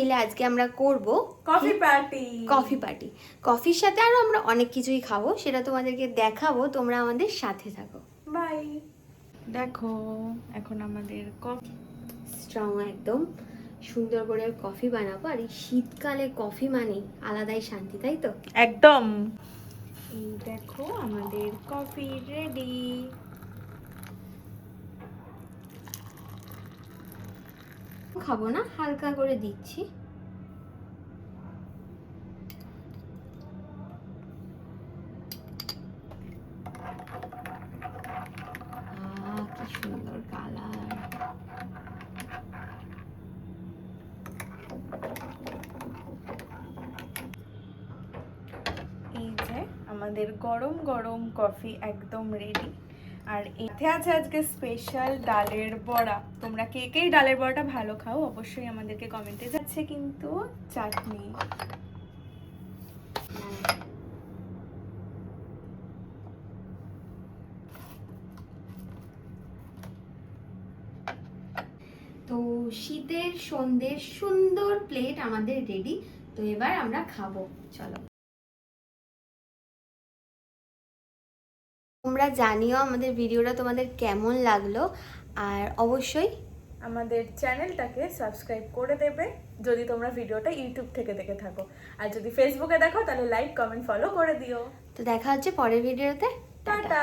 এলে আজকে আমরা করব কফি পার্টি কফি পার্টি কফির সাথে আরও আমরা অনেক কিছুই খাব সেটা তোমাদেরকে দেখাবো তোমরা আমাদের সাথে থাকো। বাই দেখো এখন আমাদের কফি স্ট্রং একদম সুন্দর করে কফি বানাবো আর এই শীতকালে কফি মানে আলাদাই শান্তি তাই তো? একদম। এই দেখো আমাদের কফি রেডি খাব না, হালকা করে দিচ্ছি। সুন্দর কালার। এই যে আমাদের গরম গরম কফি একদম রেডি আর এতে আছে আজকে স্পেশাল ডালের বড়া। তোমরা কে কেই ডালের বড়াটা ভালো খাও, অবশ্যই আমাদেরকে কমেন্টে যাচ্ছে কিন্তু চাটনি। তো শীতের সন্ধ্যের সুন্দর প্লেট আমাদের রেডি তো এবার আমরা খাব, চলো। তোমরা জানিও আমাদের ভিডিওটা তোমাদের কেমন লাগল আর অবশ্যই আমাদের চ্যানেলটাকে সাবস্ক্রাইব করে দেবে যদি তোমরা ভিডিওটা ইউটিউব থেকে দেখে থাকো। আর যদি ফেসবুকে দেখো তাহলে লাইক কমেন্ট ফলো করে দিও। তো দেখা হচ্ছে পরের ভিডিওতে। টাটা।